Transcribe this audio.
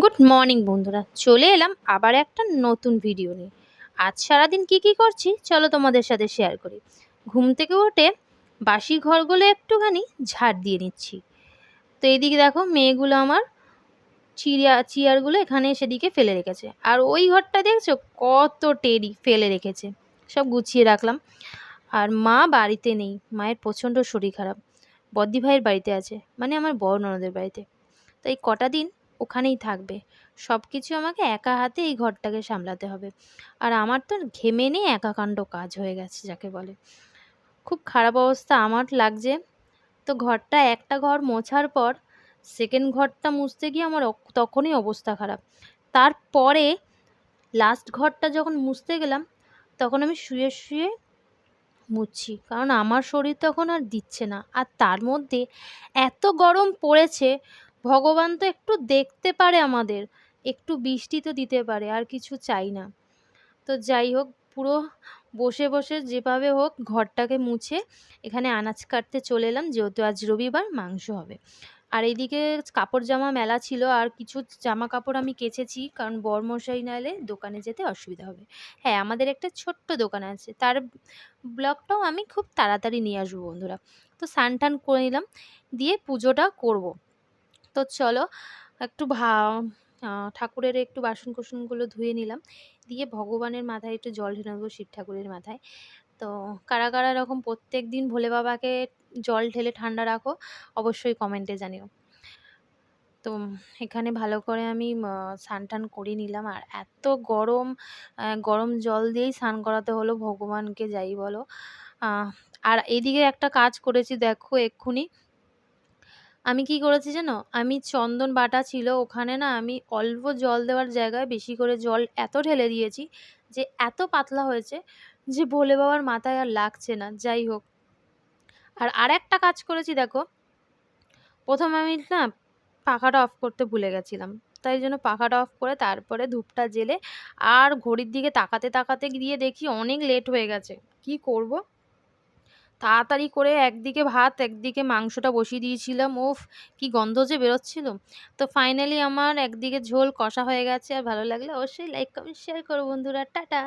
Good morning বন্ধুরা, চলে এলাম আবার একটা নতুন ভিডিও নিয়ে। আজ সারাদিন কি কি করছি, চলো তোমাদের সাথে শেয়ার করি। ঘুম থেকে উঠে বাসি ঘরগুলো একটুখানি ঝাড় দিয়ে নিচ্ছি। তো এইদিকে দেখো মেয়েগুলো আমার চিড়িয়া, চেয়ারগুলো এখানে সেদিকে ফেলে রেখেছে। আর ওই ঘরটা দেখছ কত টেরি ফেলে রেখেছে, সব গুছিয়ে রাখলাম। আর মা বাড়িতে নেই, মায়ের প্রচণ্ড শরীর খারাপ। বদ্দি ভাইয়ের বাড়িতে আছে মানে আমার বড় ননদের বাড়িতে। তো এই কটা দিন ওখানেই থাকবে। সব কিছু আমাকে একা হাতে এই ঘরটাকে সামলাতে হবে। আর আমার তো ঘেমে নিয়ে একাকাণ্ড কাজ হয়ে গেছে যাকে বলে। খুব খারাপ অবস্থা আমার লাগছে। তো ঘরটা একটা ঘর মোছার পর সেকেন্ড ঘরটা মুছতে গিয়ে আমার তখনই অবস্থা খারাপ। তারপরে লাস্ট ঘরটা যখন মুছতে গেলাম, তখন আমি শুয়ে শুয়ে মুছছি। কারণ আমার শরীর তখন আর দিচ্ছে না। আর তার মধ্যে এত গরম পড়েছে ভগবান তো একটু দেখতে পারে আমাদের, একটু বৃষ্টি তো দিতে পারে, আর কিছু চাই না। তো যাই হোক, পুরো বসে বসে যেভাবে হোক ঘরটাকে মুছে এখানে আনাজ কাটতে চলে এলাম, যেহেতু আজ রবিবার, মাংস হবে। আর এইদিকে কাপড় জামা মেলা ছিল, আর কিছু জামা কাপড় আমি কেচেছি, কারণ বরমশাই না এলে দোকানে যেতে অসুবিধা হবে। হ্যাঁ আমাদের একটা ছোট্ট দোকান আছে, তার ব্লগটাও আমি খুব তাড়াতাড়ি নিয়ে আসব বন্ধুরা। তো স্নান টান করে নিলাম, দিয়ে পুজোটা করব। তো চলো একটু ভা ঠাকুরের একটু বাসন কোসনগুলো ধুয়ে নিলাম। দিয়ে ভগবানের মাথায় একটু জল ঢেলে নেব, শিব ঠাকুরের মাথায়। তো কারা কারা এরকম প্রত্যেক দিন ভোলে বাবাকে জল ঢেলে ঠান্ডা রাখো, অবশ্যই কমেন্টে জানিও। তো এখানে ভালো করে আমি স্নান টান করে নিলাম। আর এত গরম গরম জল দিয়েই স্নান করাতে হলো ভগবানকে, যাই বলো। আর এদিকে একটা কাজ করেছি, দেখো এক্ষুনি। আমি কি করেছি জানো? আমি চন্দন বাটা ছিল ওখানে না, আমি অল্প জল দেওয়ার জায়গায় বেশি করে জল এত ঢেলে দিয়েছি যে এত পাতলা হয়েছে যে ভোলে বাবার মাথায় আর লাগছে না, যাই হোক। আর আরেকটা কাজ করেছি দেখো, প্রথমে আমি না পাখাটা অফ করতে ভুলে গেছিলাম। তাই জন্য পাখাটা অফ করে তারপরে ধূপটা জেলে আর ঘড়ির দিকে তাকাতে তাকাতে গিয়ে দেখি অনেক লেট হয়ে গেছে। কি করব? তাড়াতাড়ি করে একদিকে ভাত, একদিকে মাংসটা বসিয়ে দিয়েছিলাম। ওফ কি গন্ধ যে বেরোচ্ছিল। তো ফাইনালি আমার একদিকে ঝোল কষা হয়ে গেছে। আর ভালো লাগলে অবশ্যই লাইক কমেন্ট শেয়ার করো বন্ধুরা। টাটা!